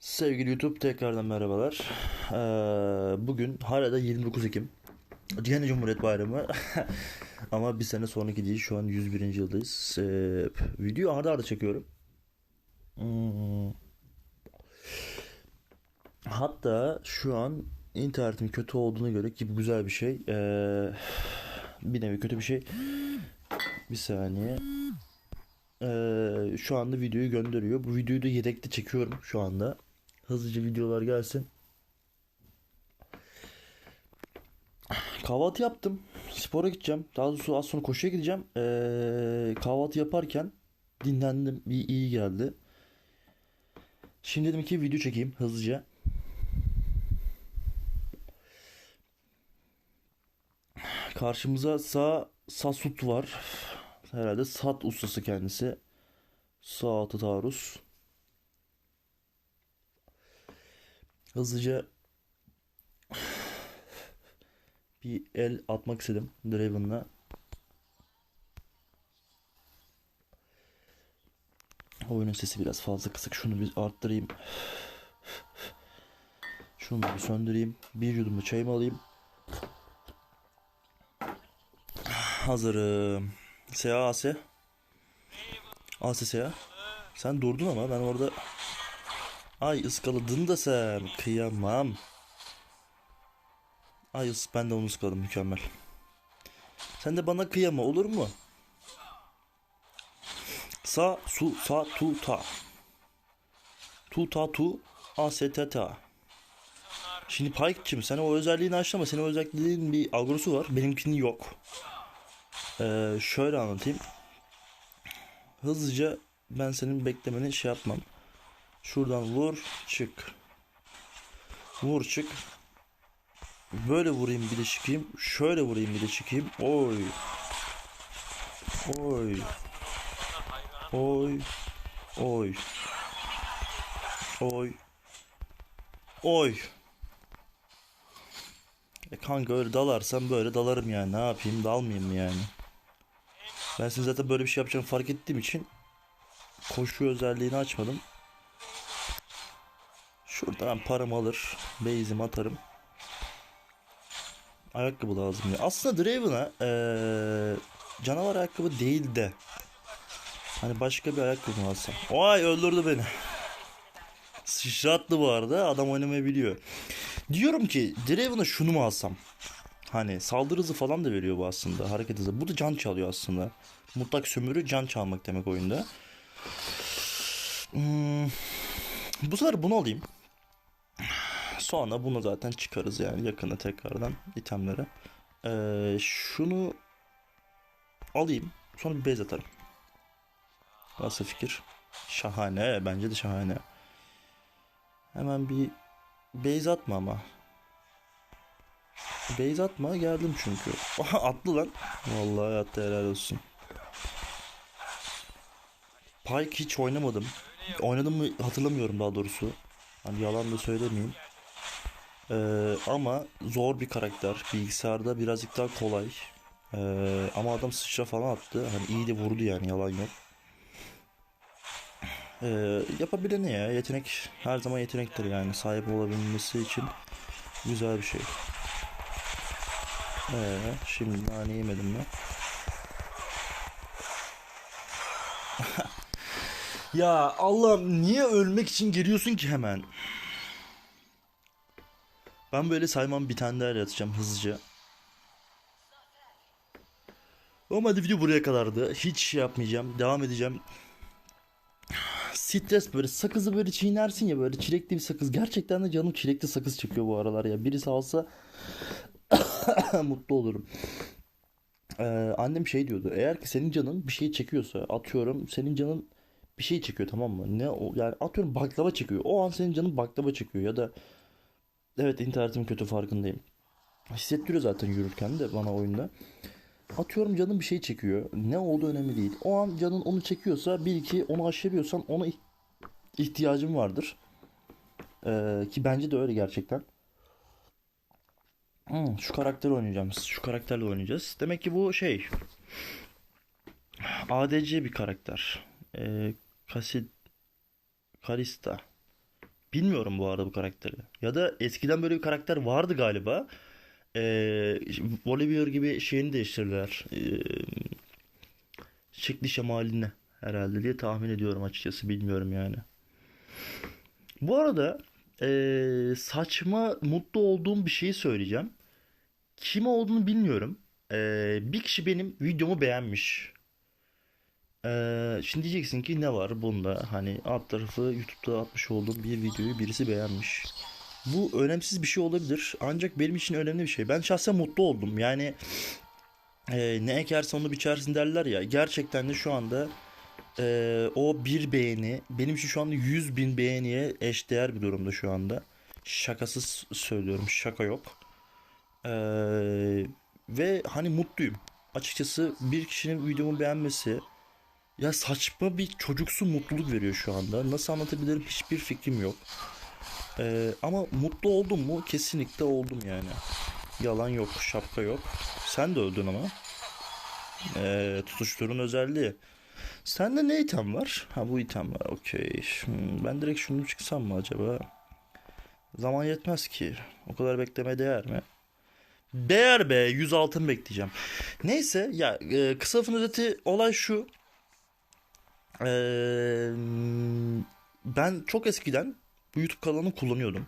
Sevgili YouTube tekrardan merhabalar. Ee, bugün hala da 29 Ekim. Yeni Cumhuriyet Bayramı. Ama bir sene sonraki değil. Şu an 101. yıldayız. Ee, video arda arda çekiyorum. Hmm. Hatta şu an internetim kötü olduğuna göre ki bu güzel bir şey. Ee, bir nevi kötü bir şey. Bir saniye. Ee, şu anda videoyu gönderiyor. Bu videoyu da yedekte çekiyorum şu anda. Hızlıca videolar gelsin. Kahvaltı yaptım. Spora gideceğim. Daha doğrusu az sonra koşuya gideceğim. Ee, kahvaltı yaparken dinlendim. Bir iyi geldi. Şimdi dedim ki video çekeyim hızlıca. Karşımıza sağ Sasut var. Herhalde sat ustası kendisi. Saatı taarruz. Hızlıca bir el atmak istedim Draven'la. Oyunun sesi biraz fazla kısık. Şunu bir arttırayım. Şunu bir söndüreyim. Bir yudum çayımı alayım. Hazırım. SA AS. AS SA. Sen durdun ama ben orada Ay ıskaladın da sen. Kıyamam. Ay ben de onu ıskaladım mükemmel. Sen de bana kıyama olur mu? Sa su sa tu ta. Tu ta tu a se ta ta. Şimdi Pike'cim sen o özelliğini açlama. Senin o özelliğin bir agrosu var. Benimkinin yok. Ee, şöyle anlatayım. Hızlıca ben senin beklemeni şey yapmam. Şuradan vur çık. Vur çık. Böyle vurayım bir de çıkayım. Şöyle vurayım bir de çıkayım. Oy. Oy. Oy. Oy. Oy. Oy. E kanka öyle dalarsam böyle dalarım yani. Ne yapayım dalmayayım mı yani? Ben senin zaten böyle bir şey yapacağını fark ettiğim için koşu özelliğini açmadım. Şuradan param alır. Base'imi atarım. Ayakkabı lazım ya. Aslında Draven'a ee, canavar ayakkabı değil de hani başka bir ayakkabı alsam? Vay öldürdü beni. Sıçrattı bu arada. Adam oynamayı biliyor. Diyorum ki Draven'a şunu mu alsam? Hani saldırı hızı falan da veriyor bu aslında. Hareket hızı. Bu da can çalıyor aslında. Mutlak sömürü can çalmak demek oyunda. Hmm, bu sefer bunu alayım. Sonra bunu zaten çıkarız yani yakında tekrardan itemlere. Ee, şunu alayım. Sonra bir base atarım. Nasıl fikir? Şahane. Bence de şahane. Hemen bir base atma ama. Base atma geldim çünkü. Atlı lan. Vallahi hayatta helal olsun. Pike hiç oynamadım. Oynadım mı hatırlamıyorum daha doğrusu. Hani yalan da söylemeyeyim. Ee, ama zor bir karakter. Bilgisayarda birazcık daha kolay. Ee, ama adam sıçra falan attı. Hani iyi de vurdu yani yalan yok. Ee, yapabilene ya. Yetenek her zaman yetenektir yani. Sahip olabilmesi için güzel bir şey. Ee, şimdi nane yemedim ben. ya Allah'ım niye ölmek için geliyorsun ki hemen? Ben böyle saymam bir tane daha yaratacağım hızlıca. Ama video buraya kadardı. Hiç şey yapmayacağım. Devam edeceğim. Stres böyle sakızı böyle çiğnersin ya böyle çilekli bir sakız. Gerçekten de canım çilekli sakız çekiyor bu aralar ya. Birisi alsa mutlu olurum. Ee, annem şey diyordu. Eğer ki senin canın bir şey çekiyorsa atıyorum senin canın bir şey çekiyor tamam mı? Ne o yani atıyorum baklava çekiyor. O an senin canın baklava çekiyor ya da Evet internetim kötü farkındayım. Hissettiriyor zaten yürürken de bana oyunda. Atıyorum canım bir şey çekiyor. Ne olduğu önemli değil. O an canın onu çekiyorsa bil ki onu aşırıyorsan ona ihtiyacın vardır. Ee, ki bence de öyle gerçekten. Hmm, şu karakteri oynayacağım. Şu karakterle oynayacağız. Demek ki bu şey ADC bir karakter. Ee, Kasid Kalista. Bilmiyorum bu arada bu karakteri. Ya da eskiden böyle bir karakter vardı galiba. Ee, Oliver gibi şeyini değiştirdiler. Ee, şekli şemaline herhalde diye tahmin ediyorum açıkçası. Bilmiyorum yani. Bu arada ee, saçma mutlu olduğum bir şeyi söyleyeceğim. Kim olduğunu bilmiyorum. Ee, bir kişi benim videomu beğenmiş. Ee, şimdi diyeceksin ki ne var bunda? Hani alt tarafı YouTube'da atmış olduğum bir videoyu birisi beğenmiş. Bu önemsiz bir şey olabilir. Ancak benim için önemli bir şey. Ben şahsen mutlu oldum. Yani e, ne ekersen onu biçersin derler ya. Gerçekten de şu anda e, o bir beğeni benim için şu anda 100 bin beğeniye eşdeğer bir durumda şu anda. Şakasız söylüyorum. Şaka yok. Ee, ve hani mutluyum. Açıkçası bir kişinin videomu beğenmesi ya saçma bir çocuksu mutluluk veriyor şu anda. Nasıl anlatabilirim hiçbir fikrim yok. Ee, ama mutlu oldum mu? Kesinlikle oldum yani. Yalan yok, şapka yok. Sen de öldün ama. Ee, tutuşturun özelliği. Sende ne item var? Ha bu item var. Okey. Hmm, ben direkt şunu çıksam mı acaba? Zaman yetmez ki. O kadar beklemeye değer mi? Değer be 100 altın bekleyeceğim. Neyse ya e, kısa lafın özeti olay şu. Ee, ben çok eskiden bu YouTube kanalını kullanıyordum.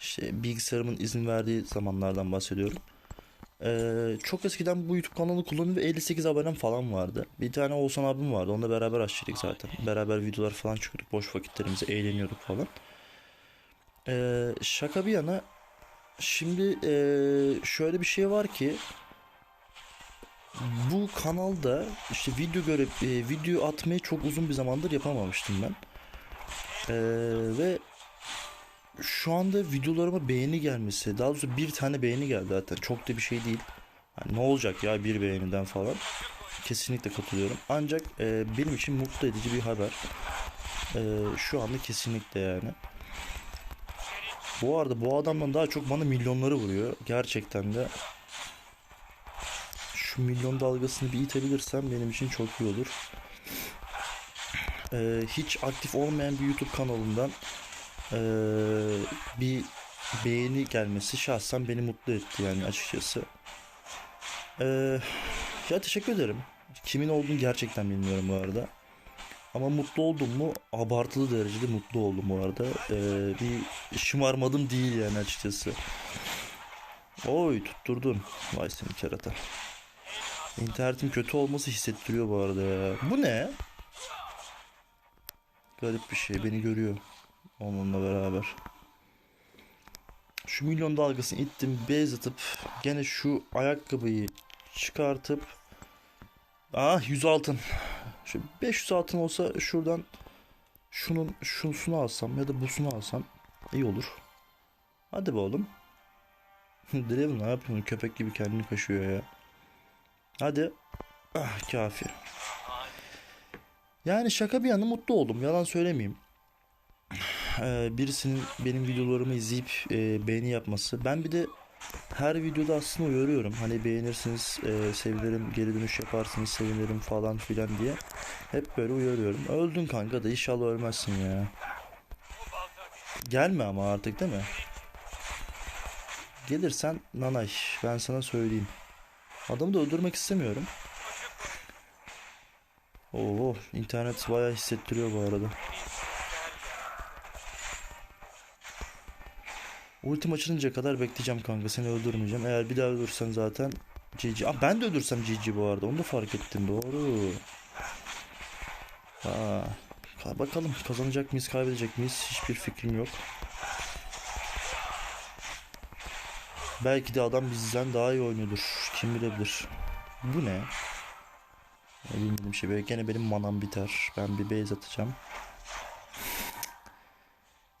İşte bilgisayarımın izin verdiği zamanlardan bahsediyorum. Ee, çok eskiden bu YouTube kanalını kullanıyordum ve 58 abonem falan vardı. Bir tane Oğuzhan abim vardı. Onunla beraber açtık zaten. Beraber videolar falan çekiyorduk. Boş vakitlerimizi eğleniyorduk falan. Ee, şaka bir yana şimdi ee, şöyle bir şey var ki bu kanalda işte video göre e, video atmayı çok uzun bir zamandır yapamamıştım ben. Ee, ve şu anda videolarıma beğeni gelmesi, daha doğrusu bir tane beğeni geldi zaten. Çok da bir şey değil. Hani ne olacak ya bir beğeniden falan. Kesinlikle katılıyorum. Ancak e, benim için mutlu edici bir haber. E, şu anda kesinlikle yani. Bu arada bu adamdan daha çok bana milyonları vuruyor. Gerçekten de şu milyon dalgasını bir itebilirsem benim için çok iyi olur. Ee, hiç aktif olmayan bir YouTube kanalından ee, bir beğeni gelmesi şahsen beni mutlu etti yani açıkçası. Ee, ya teşekkür ederim. Kimin olduğunu gerçekten bilmiyorum bu arada. Ama mutlu oldum mu? Abartılı derecede mutlu oldum bu arada. Ee, bir şımarmadım değil yani açıkçası. Oy tutturdun. Vay seni kerata. İnternetin kötü olması hissettiriyor bu arada ya. Bu ne? Garip bir şey. Beni görüyor. Onunla beraber. Şu milyon dalgasını ittim. Beyaz atıp gene şu ayakkabıyı çıkartıp Ah 100 altın. Şu 500 altın olsa şuradan şunun şusunu alsam ya da busunu alsam iyi olur. Hadi be oğlum. Draven ne yapıyorsun? Köpek gibi kendini kaşıyor ya. Hadi. Ah kafi. Yani şaka bir yana mutlu oldum. Yalan söylemeyeyim. Ee, birisinin benim videolarımı izleyip e, beğeni yapması. Ben bir de her videoda aslında uyarıyorum. Hani beğenirsiniz, e, sevinirim, geri dönüş yaparsınız, sevinirim falan filan diye. Hep böyle uyarıyorum. Öldün kanka da inşallah ölmezsin ya. Gelme ama artık değil mi? Gelirsen nanay. Ben sana söyleyeyim. Adamı da öldürmek istemiyorum. Oo, internet bayağı hissettiriyor bu arada. Ultim açılınca kadar bekleyeceğim kanka. Seni öldürmeyeceğim. Eğer bir daha ölürsen zaten GG. Aa, ben de öldürsem GG bu arada. Onu da fark ettim. Doğru. Aa, bakalım kazanacak mıyız kaybedecek miyiz? Hiçbir fikrim yok. Belki de adam bizden daha iyi oynuyordur. Kim bilebilir. Bu ne? Bilmediğim şey. Belki gene benim manam biter. Ben bir base atacağım.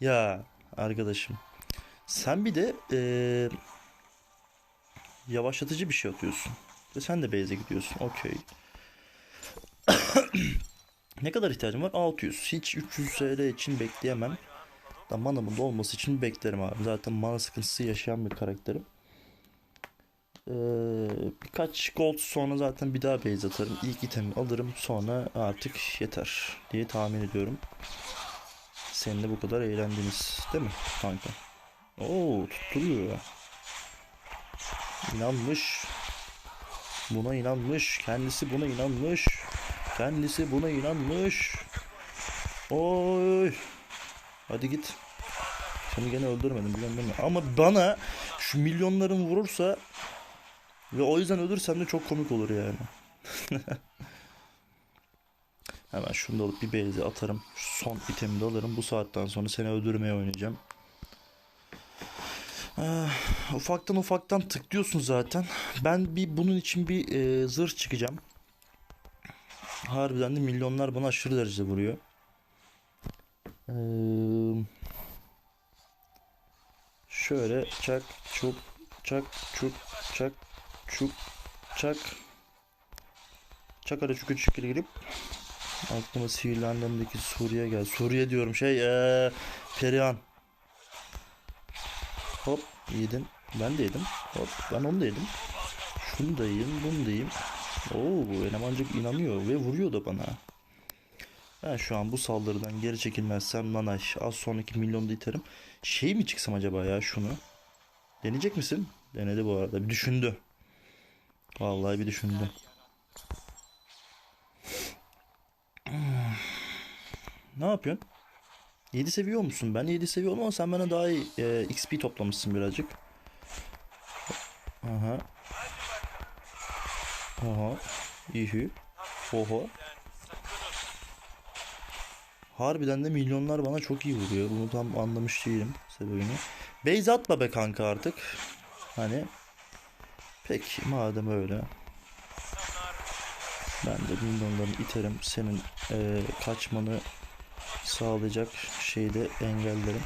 Ya arkadaşım. Sen bir de eee, yavaşlatıcı bir şey atıyorsun. Ve sen de base'e gidiyorsun. Okey. Ne kadar ihtiyacım var? 600. Hiç 300 TL için bekleyemem. Da manamın da olması için beklerim abi. Zaten mana sıkıntısı yaşayan bir karakterim. Ee, birkaç gold sonra zaten bir daha base atarım. İlk itemi alırım. Sonra artık yeter diye tahmin ediyorum. seninle bu kadar eğlendiniz. Değil mi kanka? Oo tutturuyor. İnanmış. Buna inanmış. Kendisi buna inanmış. Kendisi buna inanmış. Oy. Hadi git. Seni gene öldürmedim biliyorum mi? Ama bana şu milyonların vurursa ve o yüzden ölürsem de çok komik olur yani. Hemen şunu da alıp bir beyze atarım. Şu son itemi de alırım. Bu saatten sonra seni öldürmeye oynayacağım. Ah, ufaktan ufaktan tıklıyorsun zaten. Ben bir bunun için bir e, zırh çıkacağım. Harbiden de milyonlar bana aşırı derecede vuruyor. Eee Şöyle çak çuk çak çuk çak çuk çak çak ara çukü çukür girip aklıma sihirlendiğimdeki Suriye gel. Suriye diyorum şey ee, Perihan. Hop yedin. Ben de yedim. Hop ben onu da yedim. Şunu da yiyeyim bunu da yiyeyim. Oo bu elemancık inanıyor ve vuruyor da bana. Ben şu an bu saldırıdan geri çekilmezsem nanay az sonraki milyonda iterim. Şey mi çıksam acaba ya şunu? Deneyecek misin? Denedi bu arada. Bir düşündü. Vallahi bir düşündü. Ne yapıyorsun? 7 seviyor musun? Ben 7 seviyorum ama sen bana daha iyi e, XP toplamışsın birazcık. Aha. Aha. İyi. Oho. Harbiden de milyonlar bana çok iyi vuruyor. Bunu tam anlamış değilim sebebini. Beyz atma be kanka artık. Hani. Peki madem öyle. Ben de milyonlarını iterim. Senin eee, kaçmanı sağlayacak şeyi de engellerim.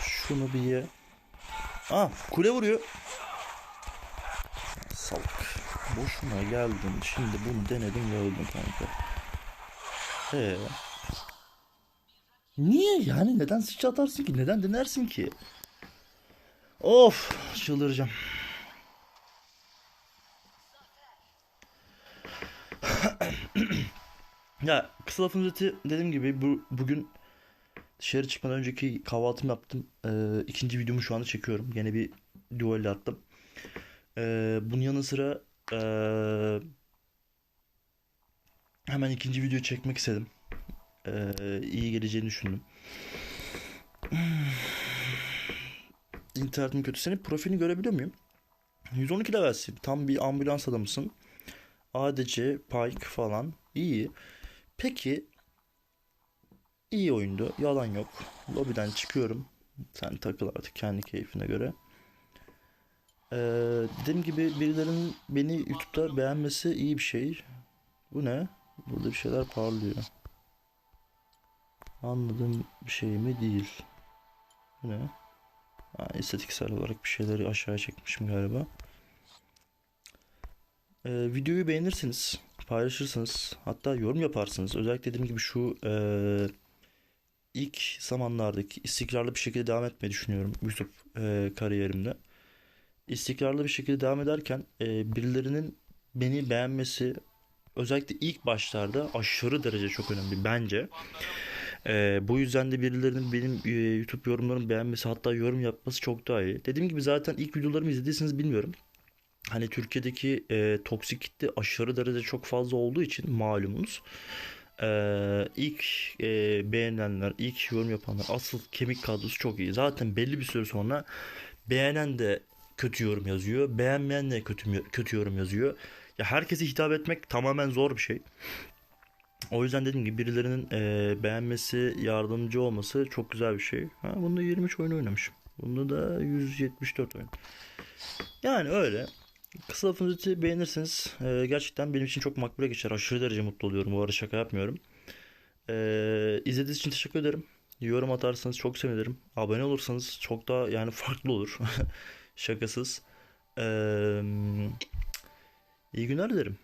Şunu bir ye. Aa kule vuruyor. Salak. Boşuna geldin. Şimdi bunu denedim ve öldüm kanka. Ee. Niye yani? Neden sıçra atarsın ki? Neden denersin ki? Of çıldıracağım. Ya kısa lafın özeti dediğim gibi bu, bugün dışarı çıkmadan önceki kahvaltımı yaptım. Ee, ikinci videomu şu anda çekiyorum. Yine bir duel attım. Ee, bunun yanı sıra ee, hemen ikinci videoyu çekmek istedim. Ee, iyi geleceğini düşündüm. İnternetim kötü. Senin profilini görebiliyor muyum? 112 levelsin. Tam bir ambulans adamısın. ADC, Pike falan. İyi. Peki iyi oyundu. Yalan yok. Lobiden çıkıyorum. Sen takıl artık kendi keyfine göre. Ee, dediğim gibi birilerinin beni YouTube'da beğenmesi iyi bir şey. Bu ne? Burada bir şeyler parlıyor. Anladığım bir şey mi değil. Bu ne? Ha, estetiksel olarak bir şeyleri aşağıya çekmişim galiba. Ee, videoyu beğenirsiniz, paylaşırsınız, hatta yorum yaparsınız. Özellikle dediğim gibi şu eee, ilk zamanlardaki istikrarlı bir şekilde devam etmeyi düşünüyorum YouTube eee, kariyerimde. İstikrarlı bir şekilde devam ederken eee, birilerinin beni beğenmesi özellikle ilk başlarda aşırı derece çok önemli bence. Eee, bu yüzden de birilerinin benim eee, YouTube yorumlarımı beğenmesi hatta yorum yapması çok daha iyi. Dediğim gibi zaten ilk videolarımı izlediyseniz bilmiyorum. Hani Türkiye'deki e, toksik kitle aşırı derece çok fazla olduğu için malumunuz. E, ilk e, beğenenler, ilk yorum yapanlar, asıl kemik kadrosu çok iyi. Zaten belli bir süre sonra beğenen de kötü yorum yazıyor, beğenmeyen de kötü, kötü yorum yazıyor. Ya herkese hitap etmek tamamen zor bir şey. O yüzden dediğim gibi birilerinin e, beğenmesi, yardımcı olması çok güzel bir şey. Ha, bunda 23 oyun oynamışım. Bunda da 174 oyun. Yani öyle. Kısa lafın özeti beğenirseniz e, gerçekten benim için çok makbule geçer. Aşırı derece mutlu oluyorum. Bu arada şaka yapmıyorum. E, izlediğiniz için teşekkür ederim. Yorum atarsanız çok sevinirim. Abone olursanız çok daha yani farklı olur. Şakasız. E, iyi günler dilerim.